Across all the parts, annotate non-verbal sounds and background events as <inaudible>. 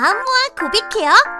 마음 모아 고백해요.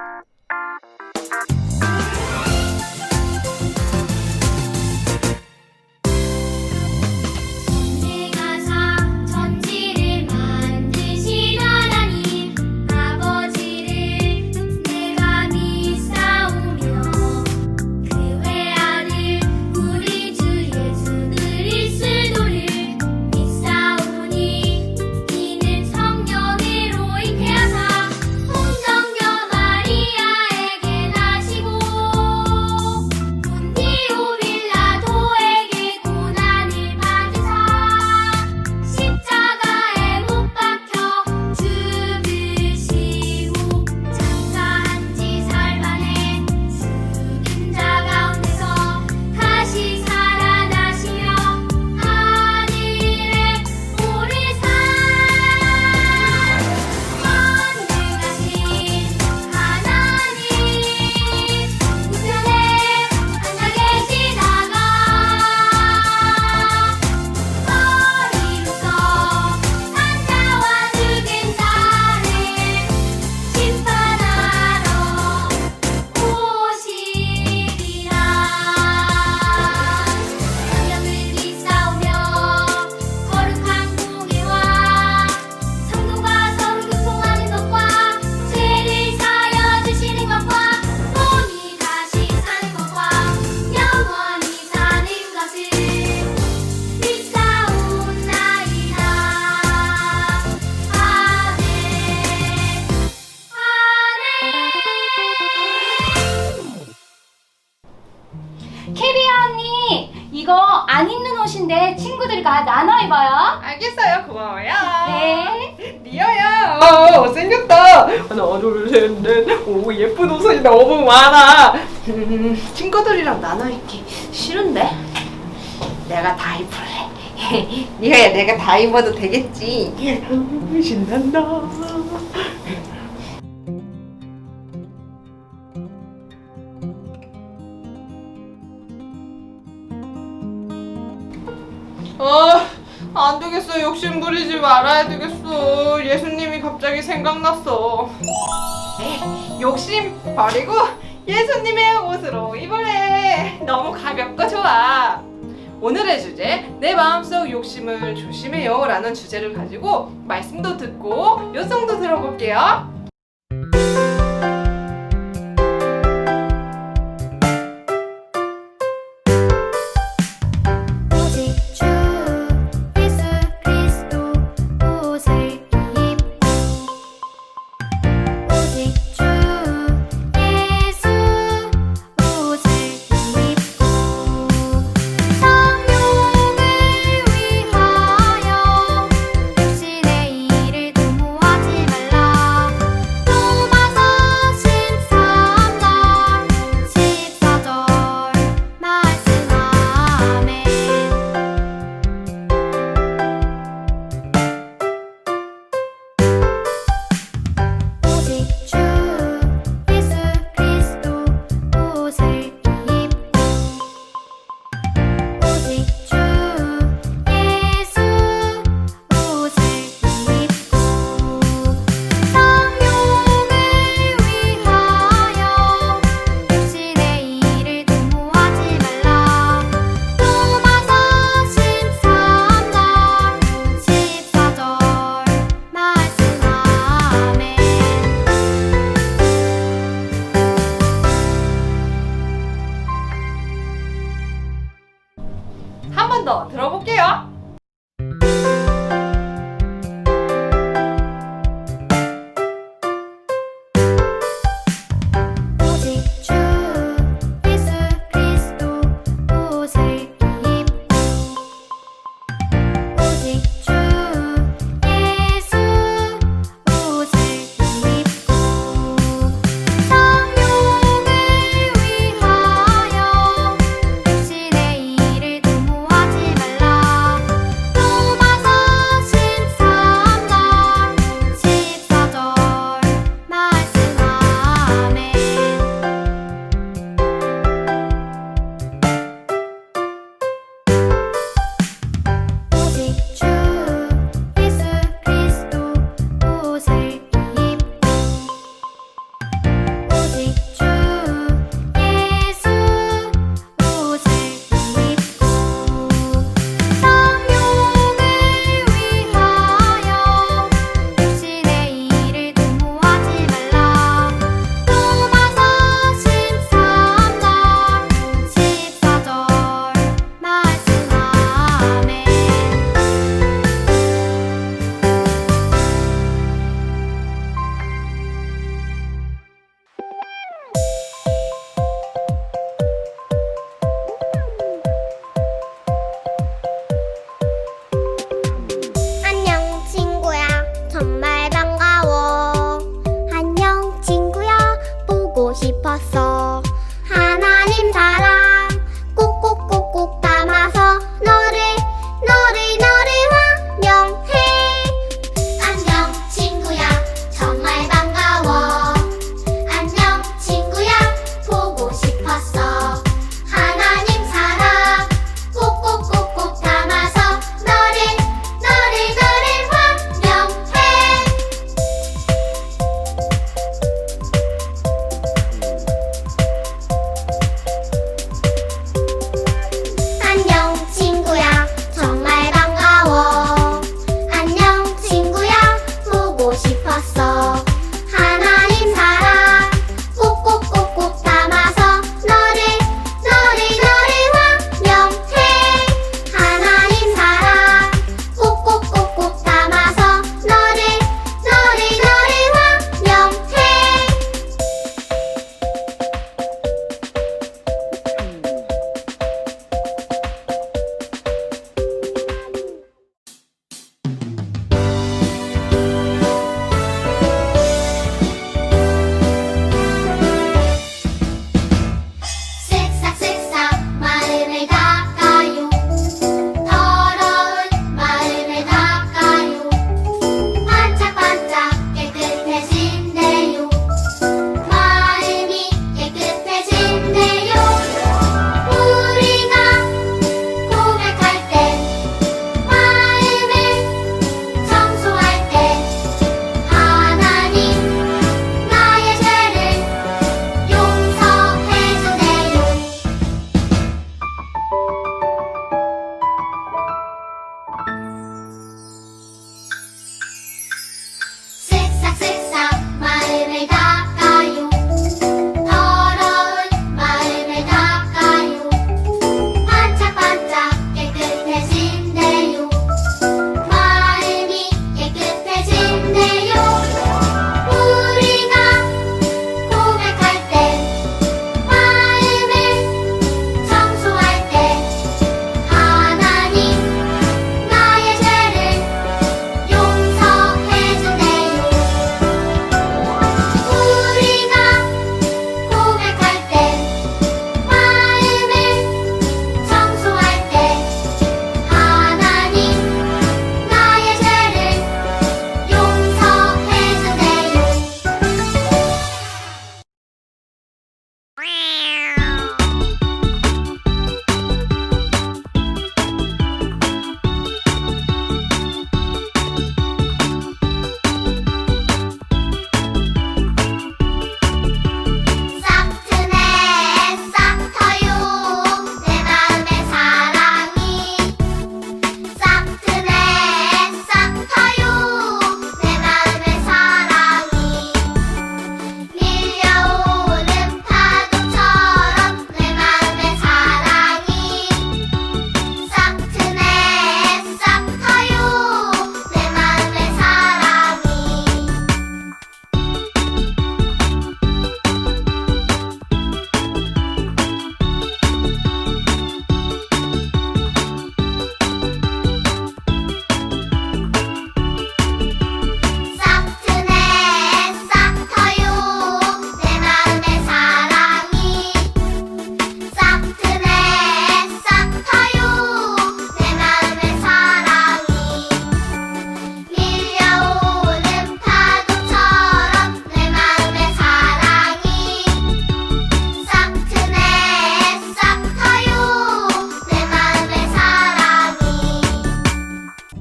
옷인데 친구들과 나눠 입어요. 알겠어요. 고마워요. 네. 리아야. 어, 생겼다. 하나, 둘, 셋, 넷. 오, 예쁜 옷이 너무 많아. 음, 친구들이랑 나눠 입기 싫은데? 내가 다 입을래. 리아야, <laughs> 예, 내가 다 입어도 되겠지. 신난다. 욕심 부리지 말아야 되겠어. 예수님이 갑자기 생각났어. 욕심 버리고 예수님의 옷으로 입으래. 너무 가볍고 좋아. 오늘의 주제, 내 마음속 욕심을 조심해요. 라는 주제를 가지고 말씀도 듣고 요성도 들어볼게요.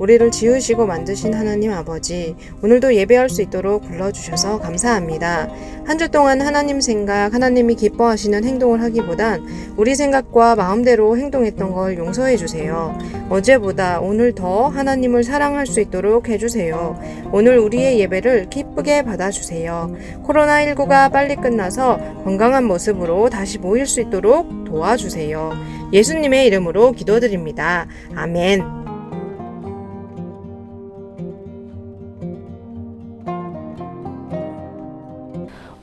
우리를 지으시고 만드신 하나님 아버지, 오늘도 예배할 수 있도록 불러주셔서 감사합니다. 한 주 동안 하나님 생각, 하나님이 기뻐하시는 행동을 하기보단 우리 생각과 마음대로 행동했던 걸 용서해 주세요. 어제보다 오늘 더 하나님을 사랑할 수 있도록 해주세요. 오늘 우리의 예배를 기쁘게 받아주세요. 코로나19가 빨리 끝나서 건강한 모습으로 다시 모일 수 있도록 도와주세요. 예수님의 이름으로 기도드립니다. 아멘.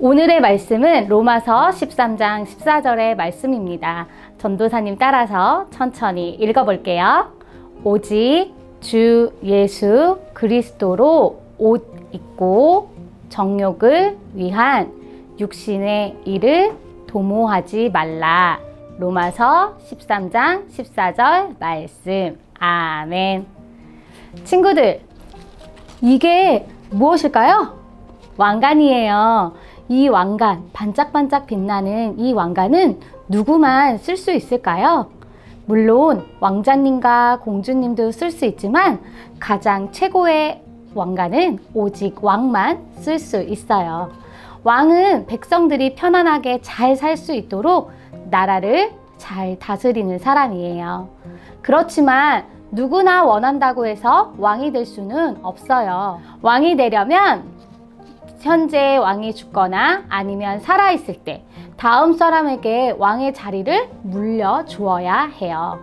오늘의 말씀은 로마서 13장 14절의 말씀입니다. 전도사님 따라서 천천히 읽어볼게요. 오직 주 예수 그리스도로 옷 입고 정욕을 위한 육신의 일을 도모하지 말라. 로마서 13장 14절 말씀. 아멘. 친구들, 이게 무엇일까요? 왕관이에요. 이 왕관, 반짝반짝 빛나는 이 왕관은 누구만 쓸 수 있을까요? 물론 왕자님과 공주님도 쓸 수 있지만 가장 최고의 왕관은 오직 왕만 쓸 수 있어요. 왕은 백성들이 편안하게 잘 살 수 있도록 나라를 잘 다스리는 사람이에요. 그렇지만 누구나 원한다고 해서 왕이 될 수는 없어요. 왕이 되려면 현재 왕이 죽거나 아니면 살아있을 때 다음 사람에게 왕의 자리를 물려주어야 해요.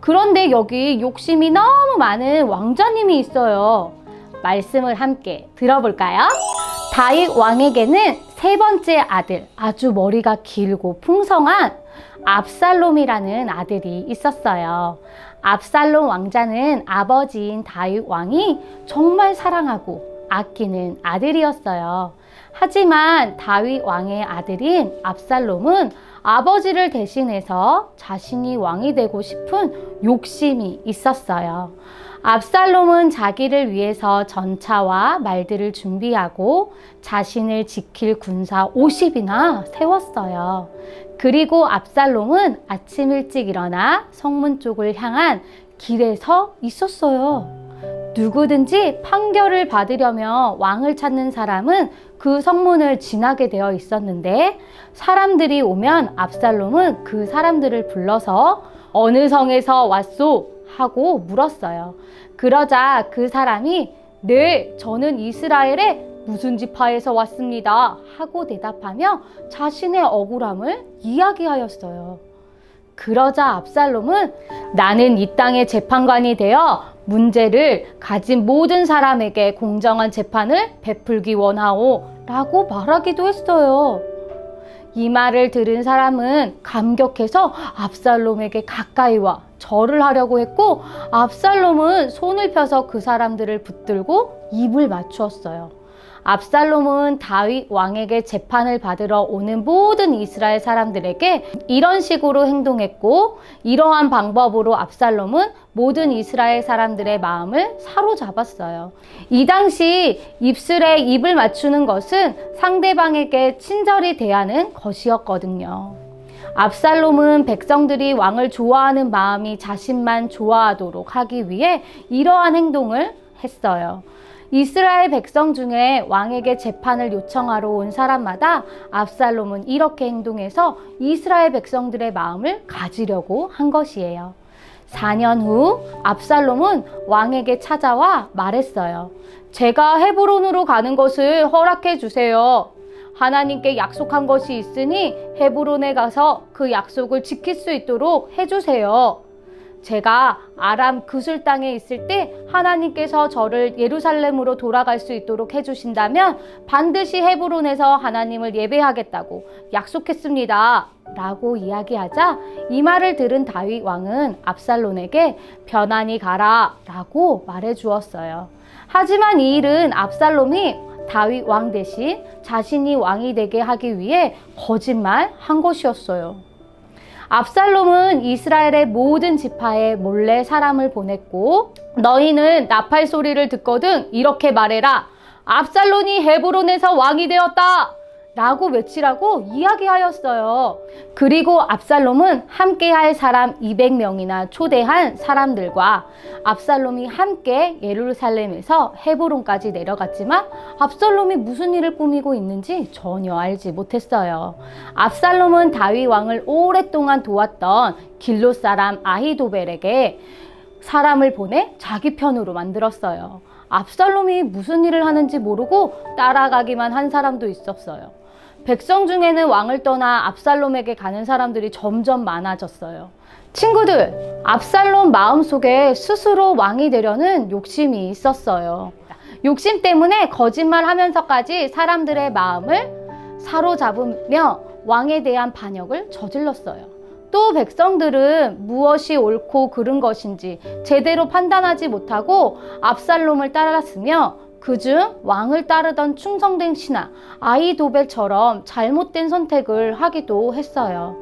그런데 여기 욕심이 너무 많은 왕자님이 있어요. 말씀을 함께 들어볼까요? 다윗 왕에게는 세 번째 아들, 아주 머리가 길고 풍성한 압살롬이라는 아들이 있었어요. 압살롬 왕자는 아버지인 다윗 왕이 정말 사랑하고 아끼는 아들이었어요. 하지만 다윗 왕의 아들인 압살롬은 아버지를 대신해서 자신이 왕이 되고 싶은 욕심이 있었어요. 압살롬은 자기를 위해서 전차와 말들을 준비하고 자신을 지킬 군사 50이나 세웠어요. 그리고 압살롬은 아침 일찍 일어나 성문 쪽을 향한 길에 서 있었어요. 누구든지 판결을 받으려면 왕을 찾는 사람은 그 성문을 지나게 되어 있었는데 사람들이 오면 압살롬은 그 사람들을 불러서 어느 성에서 왔소? 하고 물었어요. 그러자 그 사람이 네, 저는 이스라엘의 무슨 지파에서 왔습니다. 하고 대답하며 자신의 억울함을 이야기하였어요. 그러자 압살롬은 나는 이 땅의 재판관이 되어 문제를 가진 모든 사람에게 공정한 재판을 베풀기 원하오 라고 말하기도 했어요. 이 말을 들은 사람은 감격해서 압살롬에게 가까이 와 절을 하려고 했고 압살롬은 손을 펴서 그 사람들을 붙들고 입을 맞추었어요. 압살롬은 다윗 왕에게 재판을 받으러 오는 모든 이스라엘 사람들에게 이런 식으로 행동했고 이러한 방법으로 압살롬은 모든 이스라엘 사람들의 마음을 사로잡았어요. 이 당시 입술에 입을 맞추는 것은 상대방에게 친절히 대하는 것이었거든요. 압살롬은 백성들이 왕을 좋아하는 마음이 자신만 좋아하도록 하기 위해 이러한 행동을 했어요. 이스라엘 백성 중에 왕에게 재판을 요청하러 온 사람마다 압살롬은 이렇게 행동해서 이스라엘 백성들의 마음을 가지려고 한 것이에요. 4년 후 압살롬은 왕에게 찾아와 말했어요. 제가 헤브론으로 가는 것을 허락해 주세요. 하나님께 약속한 것이 있으니 헤브론에 가서 그 약속을 지킬 수 있도록 해주세요. 제가 아람 그술 땅에 있을 때 하나님께서 저를 예루살렘으로 돌아갈 수 있도록 해주신다면 반드시 헤브론에서 하나님을 예배하겠다고 약속했습니다. 라고 이야기하자 이 말을 들은 다윗 왕은 압살롬에게 편안히 가라 라고 말해 주었어요. 하지만 이 일은 압살롬이 다윗 왕 대신 자신이 왕이 되게 하기 위해 거짓말 한 것이었어요. 압살롬은 이스라엘의 모든 지파에 몰래 사람을 보냈고 너희는 나팔 소리를 듣거든 이렇게 말해라. 압살롬이 헤브론에서 왕이 되었다. 라고 외치라고 이야기하였어요. 그리고 압살롬은 함께 할 사람 200명이나 초대한 사람들과 압살롬이 함께 예루살렘에서 헤브론까지 내려갔지만 압살롬이 무슨 일을 꾸미고 있는지 전혀 알지 못했어요. 압살롬은 다윗 왕을 오랫동안 도왔던 길로 사람 아히도벨에게 사람을 보내 자기 편으로 만들었어요. 압살롬이 무슨 일을 하는지 모르고 따라가기만 한 사람도 있었어요. 백성 중에는 왕을 떠나 압살롬에게 가는 사람들이 점점 많아졌어요. 친구들, 압살롬 마음속에 스스로 왕이 되려는 욕심이 있었어요. 욕심 때문에 거짓말 하면서까지 사람들의 마음을 사로잡으며 왕에 대한 반역을 저질렀어요. 또 백성들은 무엇이 옳고 그른 것인지 제대로 판단하지 못하고 압살롬을 따랐으며 그중 왕을 따르던 충성된 신하 아이도벨처럼 잘못된 선택을 하기도 했어요.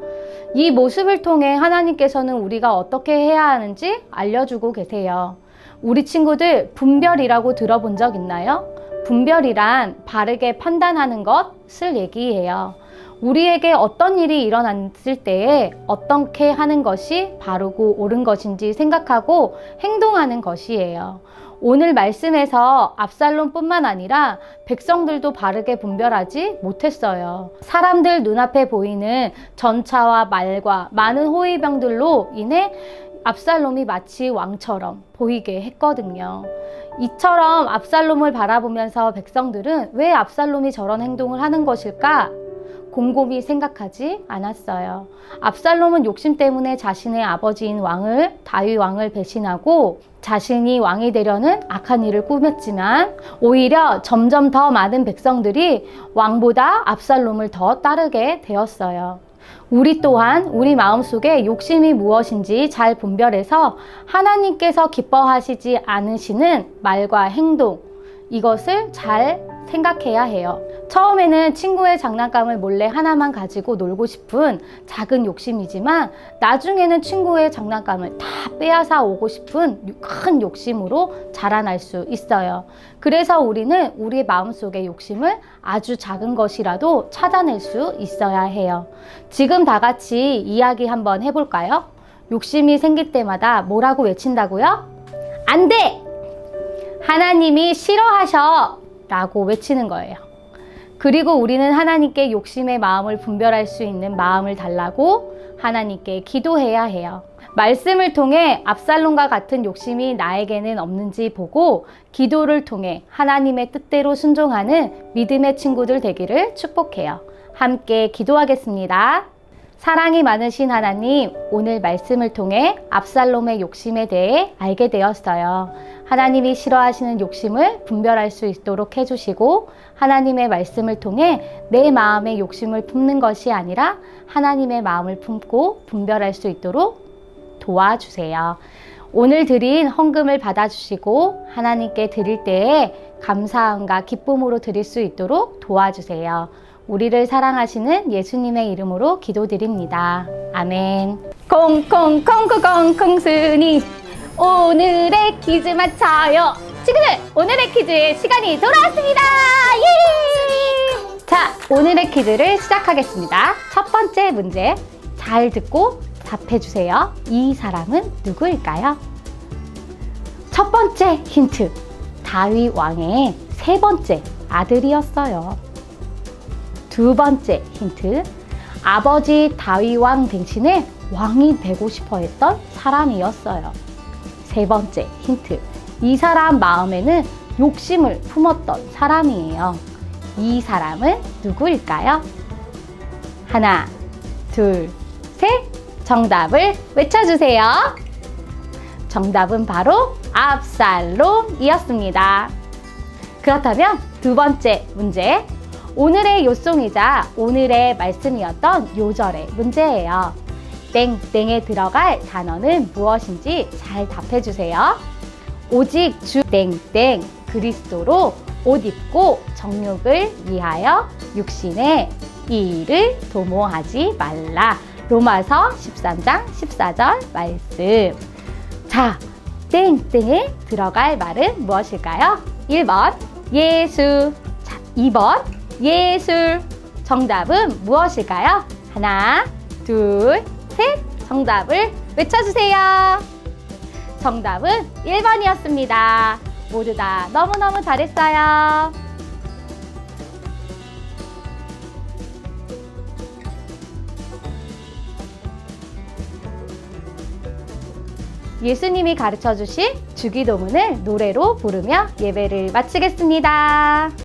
이 모습을 통해 하나님께서는 우리가 어떻게 해야 하는지 알려주고 계세요. 우리 친구들 분별이라고 들어본 적 있나요? 분별이란 바르게 판단하는 것을 얘기해요. 우리에게 어떤 일이 일어났을 때에 어떻게 하는 것이 바르고 옳은 것인지 생각하고 행동하는 것이에요. 오늘 말씀에서 압살롬뿐만 아니라 백성들도 바르게 분별하지 못했어요. 사람들 눈앞에 보이는 전차와 말과 많은 호위병들로 인해 압살롬이 마치 왕처럼 보이게 했거든요. 이처럼 압살롬을 바라보면서 백성들은 왜 압살롬이 저런 행동을 하는 것일까? 곰곰이 생각하지 않았어요. 압살롬은 욕심 때문에 자신의 아버지인 왕을 다윗 왕을 배신하고 자신이 왕이 되려는 악한 일을 꾸몄지만 오히려 점점 더 많은 백성들이 왕보다 압살롬을 더 따르게 되었어요. 우리 또한 우리 마음속에 욕심이 무엇인지 잘 분별해서 하나님께서 기뻐하시지 않으시는 말과 행동 이것을 잘 생각해야 해요. 처음에는 친구의 장난감을 몰래 하나만 가지고 놀고 싶은 작은 욕심이지만 나중에는 친구의 장난감을 다 빼앗아 오고 싶은 큰 욕심으로 자라날 수 있어요. 그래서 우리는 우리 마음속의 욕심을 아주 작은 것이라도 찾아낼 수 있어야 해요. 지금 다 같이 이야기 한번 해볼까요? 욕심이 생길 때마다 뭐라고 외친다고요? 안 돼! 하나님이 싫어하셔! 라고 외치는 거예요. 그리고 우리는 하나님께 욕심의 마음을 분별할 수 있는 마음을 달라고 하나님께 기도해야 해요. 말씀을 통해 압살롬과 같은 욕심이 나에게는 없는지 보고 기도를 통해 하나님의 뜻대로 순종하는 믿음의 친구들 되기를 축복해요. 함께 기도하겠습니다. 사랑이 많으신 하나님, 오늘 말씀을 통해 압살롬의 욕심에 대해 알게 되었어요. 하나님이 싫어하시는 욕심을 분별할 수 있도록 해주시고, 하나님의 말씀을 통해 내 마음의 욕심을 품는 것이 아니라 하나님의 마음을 품고 분별할 수 있도록 도와주세요. 오늘 드린 헌금을 받아주시고 하나님께 드릴 때에 감사함과 기쁨으로 드릴 수 있도록 도와주세요. 우리를 사랑하시는 예수님의 이름으로 기도드립니다. 아멘. 콩콩콩콩콩콩 순이 오늘의 퀴즈 맞춰요. 친구들 오늘의 퀴즈 시간이 돌아왔습니다. 예! 자 오늘의 퀴즈를 시작하겠습니다. 첫 번째 문제 잘 듣고 답해 주세요. 이 사람은 누구일까요? 첫 번째 힌트 다윗 왕의 세 번째 아들이었어요. 두 번째 힌트. 아버지 다윗 왕 대신에 왕이 되고 싶어 했던 사람이었어요. 세 번째 힌트. 이 사람 마음에는 욕심을 품었던 사람이에요. 이 사람은 누구일까요? 하나, 둘, 셋. 정답을 외쳐주세요. 정답은 바로 압살롬이었습니다. 그렇다면 두 번째 문제. 오늘의 요송이자 오늘의 말씀이었던 요절의 문제예요. 땡땡에 들어갈 단어는 무엇인지 잘 답해 주세요. 오직 주 땡땡 그리스도로 옷 입고 정욕을 위하여 육신의 일을 도모하지 말라. 로마서 13장 14절 말씀. 자, 땡땡에 들어갈 말은 무엇일까요? 1번 예수. 자, 2번 예술. 정답은 무엇일까요? 하나, 둘, 셋. 정답을 외쳐주세요. 정답은 1번이었습니다. 모두 다 너무너무 잘했어요. 예수님이 가르쳐 주신 주기도문을 노래로 부르며 예배를 마치겠습니다.